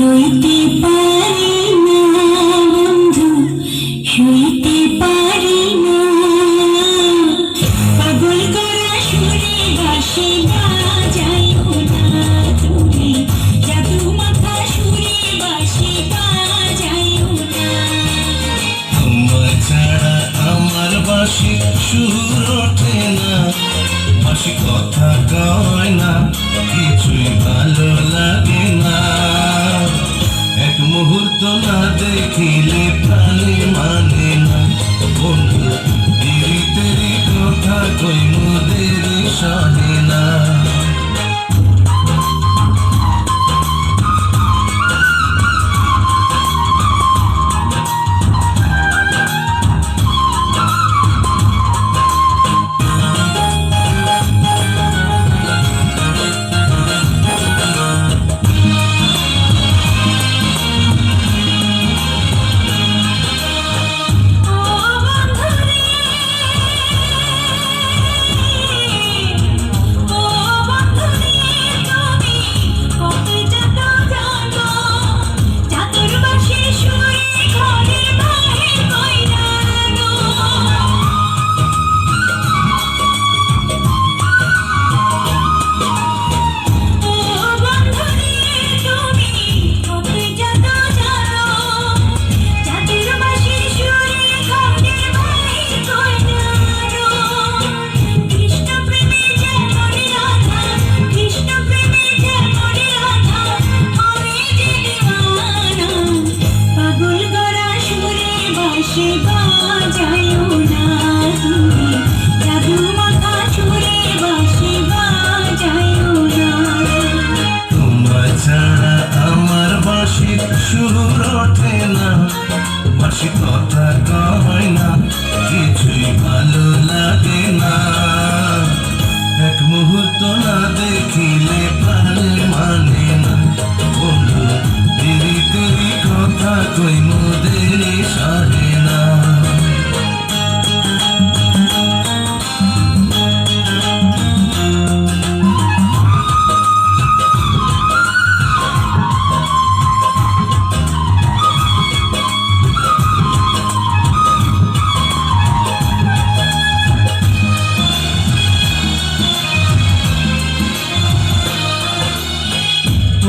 রইতে পারি না বন্ধু শুইতে পারি না। পাগল করা সুরে বাসে না যাই না তুমি জাদু মাথা কথা গায় না அகில